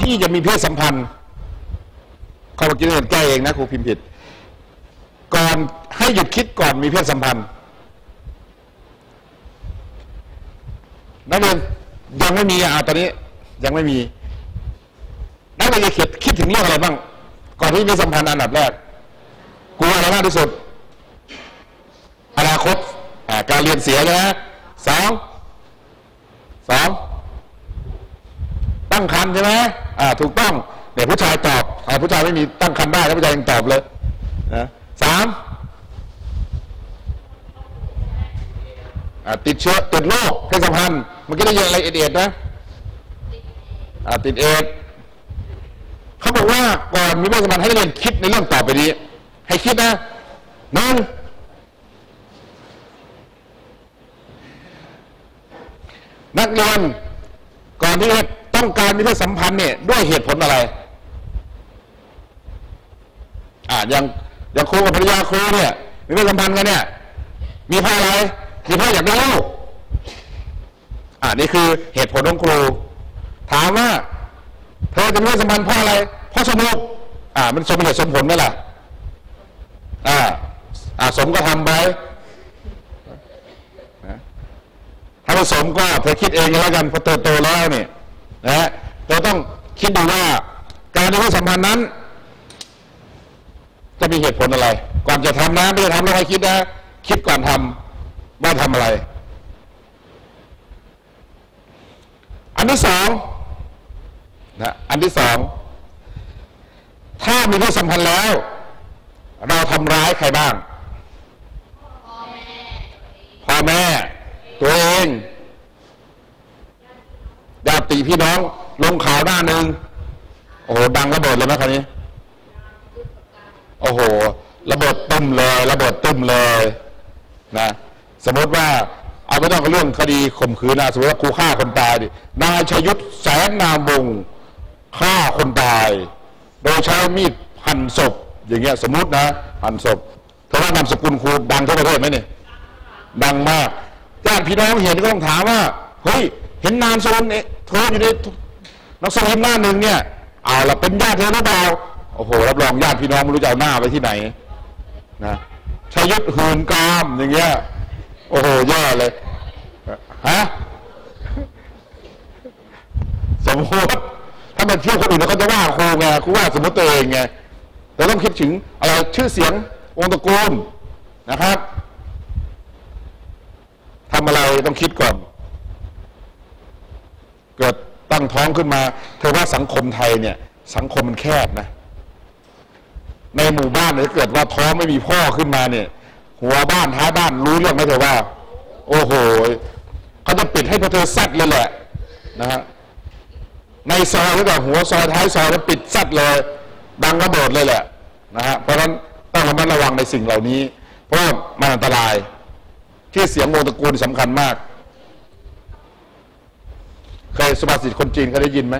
ที่จะมีเพศสัมพันธ์เขาเมื่อกี้เห็นแก้เองนะครูพิมพ์ผิด ก่อนให้หยุดคิดก่อนมีเพศสัมพันธ์นักเรียนยังไม่มีอะตอนนี้ยังไม่มีนักเรียนจะคิดคิดถึงเรื่องอะไรบ้าง ก่อนที่มีสัมพันธ์อันดับแรกกลัวอะไรมากที่สุด อนาคตการเรียนเสียใช่ไหมสองสอง ตั้งครรภ์ใช่ไหมอ่าถูกต้องเดี๋ยวผู้ชายตอบอ่าผู้ชายไม่มีตั้งครรภ์ได้แล้วผู้ชายยังตอบเลยนะสามอ่าติดเชื้อติดโรคเพศสัมพันธ์เมื่อกี้ได้ยินอะไรเอดส์นะอ่าติดเอดส์เขาบอกว่าก่อนมีเพศสัมพันธ์ให้นักเรียนคิดในเรื่องต่อไปนี้ ให้คิดนะหนึ่งนักเรียนก่อนที่จะ ต้องการมีเพศสัมพันธ์เนี่ยด้วยเหตุผลอะไร อ่าอย่างอย่างครูกับภรรยาครูเนี่ยมีเพศสัมพันธ์กันเนี่ย มีเพราะอะไรมีเพราะอยากได้ลูกอ่านี่คือเหตุผลของครู ถามว่าเธอจะมีเพศสัมพันธ์เพราะอะไรเพราะสนุกอ่า มันสมเหตุสมผลไหมล่ะ อ่า อ่าสมก็ทำไปถ้าผสมก็เธอคิดเองแล้วกันพอเธอโตแล้วเนี่ย นะฮะเธอต้องคิดดูว่าการมีเพศสัมพันธ์นั้น จะมีเหตุผลอะไร ก่อนจะทำนะไม่ได้ทำแล้วให้คิดนะ คิดก่อนทำว่าทำอะไร อันที่สองนะอันที่สองถ้ามีเพศสัมพันธ์แล้ว เราทำร้ายใครบ้างพ่อแม่ ตัวเอง พี่น้องลงข่าวหน้าหนึ่งโอ้โหดังระเบิดเลยนะคราวนี้ โอ้โหระเบิดตึมเลยระเบิดตึมเลยนะสมมติว่าเอาไม่ต้องเรื่องคดีข่มขืนนะสมมติว่าครูฆ่าคนตายดินายชยุทธแสนนามวงฆ่าคนตาย โดยใช้มีดหั่นศพ อย่างเงี้ยสมมตินะหั่นศพเธอว่านามสกุลครูดังทั่วประเทศไหมเนี่ยดังมากญาติพี่น้องเห็นก็ต้องถามว่าเฮ้ยเห็นนามสกุล เนี่ยเธอยู่ในนักสือพิมหน้าหนึ่งเนี่ยเอาละเป็นญาติเธอหรือเปล่าโอ้โหรับรองญาติพี่น้องไม่รู้จะเอาหน้าไปที่ไหนนะชยุทธหืนกามอย่างเงี้ยโอ้โหแย่เลยฮะสมมติถ้ามันเที่ยวคนอื่นแล้วเขาจะว่าครูไงครูว่าสมมติตัวเองไงแต่ต้องคิดถึงอะไรชื่อเสียงองค์ตระกูลนะครับทำอะไรต้องคิดก่อน เกิดตั้ งท้องขึ้นมา เธอว่าสังคมไทยเนี่ย สังคมมันแคบนะ ในหมู่บ้านเนี่ยเกิดว่าท้องไม่มีพ่อขึ้นมาเนี่ย หัวบ้านท้ายบ้านรู้เรื่องไหมเธอว่า โอ้โหเขาจะปิดให้พอเธอซัดเลยแหละนะฮะในซอยหรือเปล่าหัวซอยท้ายซอยแล้วปิดซัดเลย ดังระเบิดเลยแหละนะฮะเพราะฉะนั้นต้องระมัดระวังในสิ่งเหล่านี้ เพราะมันอันตรายที่เสียงวงตระกูลสำคัญมาก เคยสุภาษิตคนจีนเคยได้ยินไหม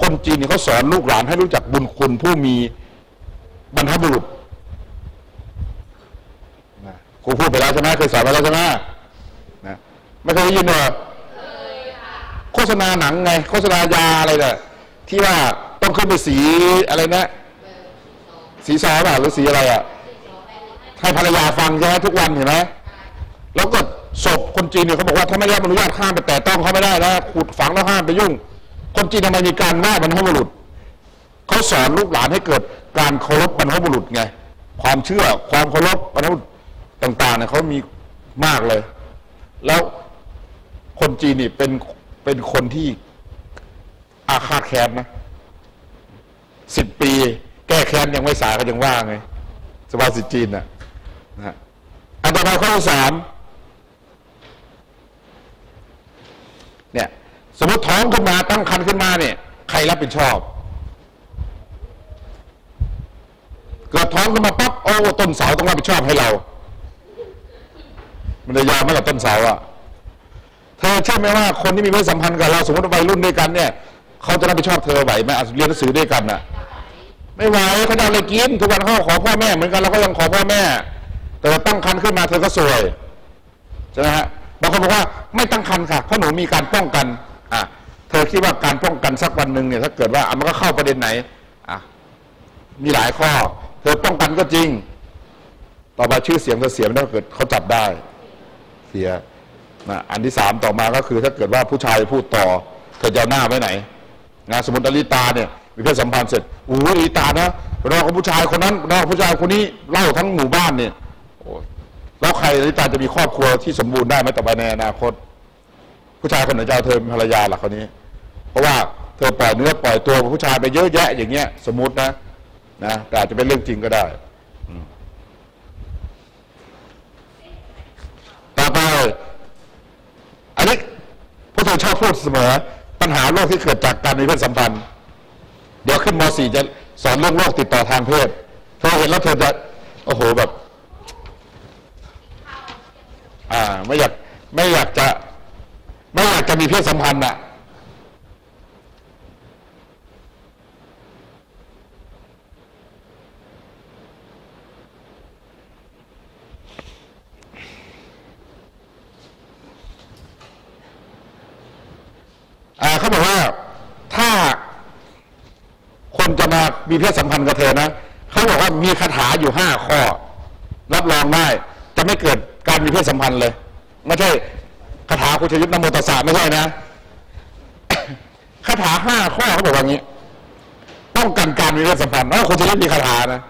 คนจีนเนี่ยเขาสอนลูกหลานให้รู้จักบุญคุณผู้มีบรรพบุรุษนะครูพูดไปแล้วใช่ไหมเคยสอนไปแล้วใช่ไหมนะไม่เคยได้ยินเหรอโฆษณาหนังไง โฆษณายาอะไรเนี่ยที่ว่าต้องขึ้นไปสีอะไรนะสีซอป่ะหรือสีอะไรอะให้ภรรยาฟังใช่ไหมทุกวันเห็นไหมแล้วก็ ศพคนจีนเนี่ยเขาบอกว่าถ้าไม่ได้รับอนุญาตห้ามไปแต่ต้องเขาไม่ได้นะขุดฝังแล้วห้ามไปยุ่ง คนจีนทำไมมีการไหว้บรรพบุรุษเขาสอนลูกหลานให้เกิดการเคารพบรรพบุรุษไงความเชื่อความเคารพบรรพบุรุษต่างๆเนี่ยเขามีมากเลย แล้วคนจีนนี่เป็นเป็นคนที่อาฆาตแค้นนะสิบปี แก้แค้นยังไม่สายก็ยังว่าไงสภาษิจีนนะนะอันต่อไปข้อสามเนี่ย สมมติท้องขึ้นมาตั้งครรภ์ขึ้นมาเนี่ย ใครรับผิดชอบ เกิดท้องขึ้นมาปั๊บโอ้ต้นเสาต้องรับผิดชอบให้เรา มันจะยาวไหมล่ะต้นเสาอะเธอเชื่อไหมว่าคนที่มีเพศสัมพันธ์กับเราสมมติวัยรุ่นด้วยกันเนี่ยเขาจะรับผิดชอบเธอไหวไหมอะเรียนหนังสือด้วยกันน่ะ ไม่ไหวเขาจะเอะไรกินทุกวันเขาขอพ่อแม่เหมือนกันเราก็ยังขอพ่อแม่ แต่ตั้งครรภ์ขึ้นมาเธอก็สวยใช่ไหมฮะบางคนบอกว่าไม่ตั้งครรภ์ค่ะเพราะหนูมีการป้องกัน อะเธอคิดว่าการป้องกันสักวันหนึ่งเนี่ยถ้าเกิดว่าอะมันก็เข้าประเด็นไหนอะมีหลายข้อ เธอป้องกันก็จริง ต่อมาชื่อเสียงเธอเสียไม่ได้ถ้าเกิดเขาจับได้ เสียนะอันที่สามต่อมาก็คือถ้าเกิดว่าผู้ชายพูดต่อเธอจะหน้าไว้ไหนนะสมมติอลิตาเนี่ยมีเพศสัมพันธ์เสร็จโอ้อลิตานะรอกับผู้ชายคนนั้นรอกับผู้ชายคนนี้เล่าทั้งหมู่บ้านเนี่ยโอ้ยแล้วใครอลิตาจะมีครอบครัวที่สมบูรณ์ได้ไหมต่อไปในอนาคต ผู้ชายคนไหนจะเอาเธอเป็นภรรยาหลักคนนี้ เพราะว่าเธอปล่อยเนื้อปล่อยตัวผู้ชายไปเยอะแยะ อย่างเงี้ย สมมตินะนะแต่อาจจะเป็นเรื่องจริงก็ได้ต่อไปอันนี้พวกเธอชอบพูดเสมอ ปัญหาโรคที่เกิดจากการมีเพศสัมพันธ์ เดี๋ยวขึ้นม .4 จะสอนเรื่องโรคติดต่อทางเพศเธอเห็นแล้วเธอจะโอ้โหแบบ อ่า ไม่อยากไม่อยากจะ มีเพศสัมพันธ์อะอ่าเขาบอกว่าถ้าคนจะมามีเพศสัมพันธ์กับเธอนะเขาบอกว่ามีคาถาอยู่ห้าข้อ รับรองได้ จะไม่เกิดการมีเพศสัมพันธ์เลย ไม่ใช่ คาถาคุณชยุทธนโมตสสะไม่ใช่นะคาถาห้าข้อเขาบอกว่างี้ป้องกันการมีเพศสัมพันธ์เพราะคุณชยุทธมีคาถานะ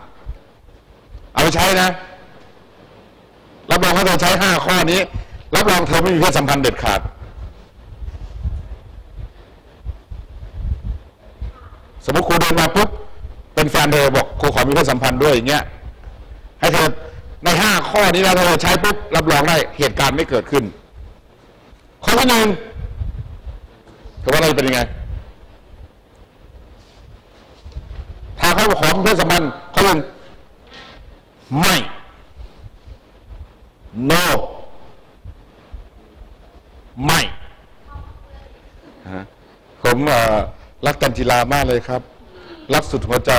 เอาไปใช้นะรับรองว่าเธอใช้ห้าข้อนี้รับรองเธอไม่มีเพศสัมพันธ์เด็ดขาดสมมติครูเดินมาปุ๊บเป็นแฟนเธอบอกครูขอมีเพศสัมพันธ์ด้วยอย่างเงี้ยให้เธอในห้าข้อนี้แล้วถ้าเธอใช้ปุ๊บรับรองได้เหตุการณ์ไม่เกิดขึ้น ข้อที่หนึ่งถือว่าอะไรเป็นยังไงถ้าเขาขอมเพศสัมพันธ์ข้อหนึ่งไม่ no ไม่ผมรักกันจิลามากเลยครับ รักสุดหัวใจ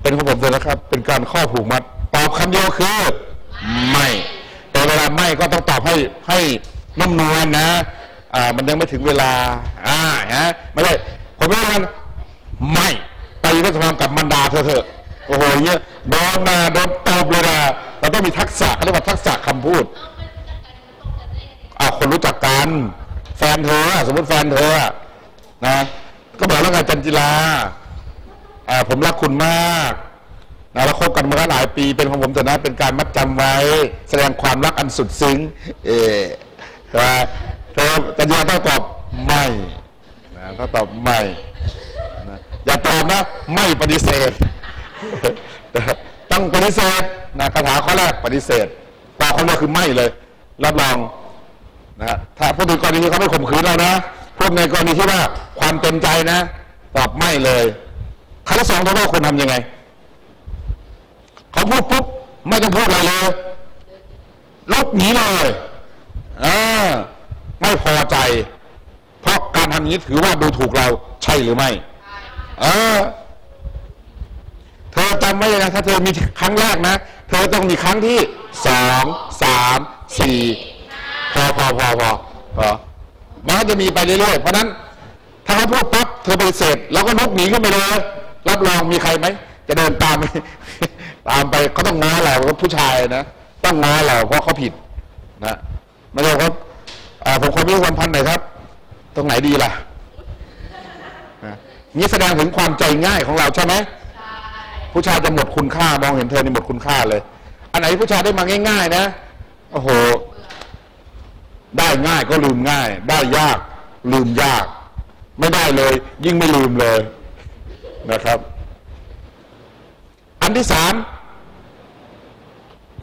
เป็นของผมเลยนะครับ เป็นการข้อผูกมัด ตอบคำเดียวคือ ไม่ แต่เวลาไม่ก็ต้องตอบให้ให้ นุ่มนวลนะอ่ามันยังไม่ถึงเวลาอ่าฮะไม่ได้ผมไม่ได้ไม่ไปยุทธสภากับมันดาเธอเถอะโอ้โหเงี้ยโดนมาโดนตบเลยนะเราต้องมีทักษะเขาเรียกว่าทักษะคำพูดอ่าคนรู้จักกัน แฟนเธอสมมติแฟนเธอนะก็บอกแล้วไงจันจิลาอ่าผมรักคุณมากนะเราคบกันมาหลายปีเป็นของผมแต่นะเป็นการมัดจำไว้ แสดงความรักอันสุดซึ้ง เออ นะเธอจันจิลาต้องตอบไม่นะต้องตอบไม่นะอย่าตอบนะไม่ปฏิเสธ ต้องปฏิเสธนะคาถาข้อแรกปฏิเสธตอบข้อแรกคือไม่เลย รับรองนะถ้าพูดถึงกรณีที่เขาไม่ข่มขืนเรานะพูดในกรณีที่ว่าความเต็มใจนะ ตอบไม่เลยครั้งที่สองเขาว่าควรทำยังไงเขาพูดปุ๊บไม่ต้องพูดอะไรเลยลบหนีเลย อ่าไม่พอใจ เพราะการทำอย่างนี้ถือว่าดูถูกเราใช่หรือไม่ เออ เธอจำไว้เลยนะ ถ้าเธอมีครั้งแรกนะ เธอต้องมีครั้งที่สองสามสี่พอพอพอพอพอมันก็จะมีไปเรื่อยๆ เพราะฉะนั้น ถ้าเขาพูดปั๊บเธอปฏิเสธเราก็ลุกหนีขึ้นไปเลย รับรองมีใครไหม จะเดินตามไปตามไปเขาต้องง้อเราเพราะผู้ชายนะ ต้องง้อเราเพราะเขาผิดนะ ไม่ใช่ว่าอ่าผมคนมีความพันธ์หน่อยครับ ตรงไหนดีล่ะนะนี่แสดงถึงความใจง่ายของเราใช่ไหมผู้ชายจะหมดคุณค่ามองเห็นเธอนี่หมดคุณค่าเลย อันไหนผู้ชายได้มาง่าย ๆ นะโอ้โห ได้ง่ายก็ลืมง่าย ได้ยาก ลืมยาก ไม่ได้เลย ยิ่งไม่ลืมเลยนะครับ อันที่สาม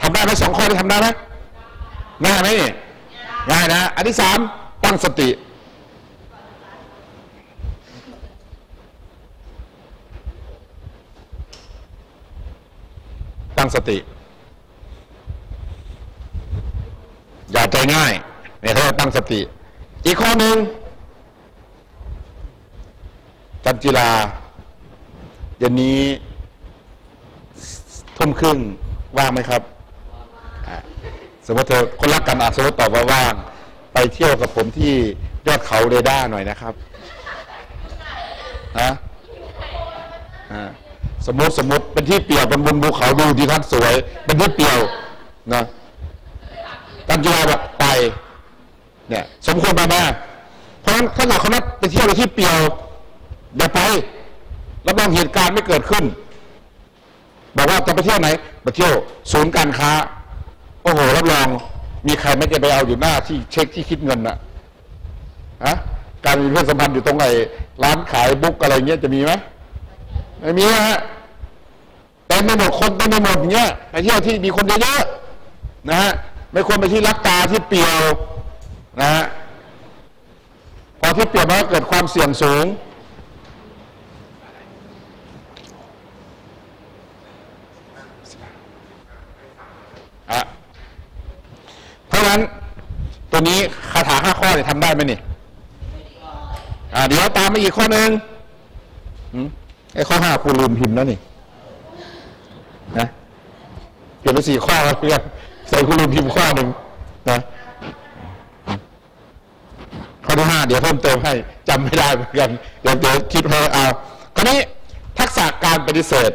ทำได้ไหมสองข้อที่ทำได้ไหมง่ายไหมนี่ ง่ายนะ อันที่สามตั้งสติ ตั้งสติ อย่าใจง่ายเนี่ยเขาเรียกตั้งสติ อีกข้อหนึ่งจันจิลาเดี๋ยวนี้ทุ่มครึ่งว่างไหมครับ สมมติเธอคนรักกันอาสมมติตอบว่าว่าง ไปเที่ยวกับผมที่ยอดเขาเรดาหน่อยนะครับฮะอ่าสมมติสมมติเป็นที่เปลี่ยวเป็นบนภูเขาดูที่ทัศน์สวย เป็นที่เปลี่ยวนะการกีฬาแบบไปเนี่ยสมควรไปไหมเพราะฉะนั้นถ้าเราเขานัดไปเที่ยวในที่เปลี่ยวอย่าไปรับรองเหตุการณ์ไม่เกิดขึ้น บอกว่าจะไปเที่ยวไหนไปเที่ยวศูนย์การค้า โอ้โหรับรอง มีใครไม่จะไปเอาอยู่หน้าที่เช็คที่คิดเงินน่ะฮะการมีเพศสัมพันธ์อยู่ตรงไหนร้านขายบุ๊กอะไรเงี้ยจะมีไหมไม่มีนะฮะเต็มไปหมดคนเต็มไปหมดอย่างเงี้ยไปเที่ยวที่มีคนเยอะๆนะฮะไม่ควรไปที่รักตาที่เปียวนะฮะพอที่เปียวมันก็เกิดความเสี่ยงสูง อะเพ ราะฉะนั้นตัวนี้คาถาห้าข้อเนี่ยทำได้ไหมนี่อ่าเดี๋ยวตามมาอีกข้อหนึ่งไอ้ข้อห้าคุณลืมพิมพ์แล้วนี่นะเปลี่ยนไปสี่ข้อแล้วเพื่อนใส่คุณลืมพิมพ์ข้อหนึ่งนะข้อที่ห้าเดี๋ยวเพิ่มเติมให้จำไม่ได้เหมือนกันเดี๋ยวเดี๋ยวคิดให้เอาคราวนี้ทักษะการปฏิเสธ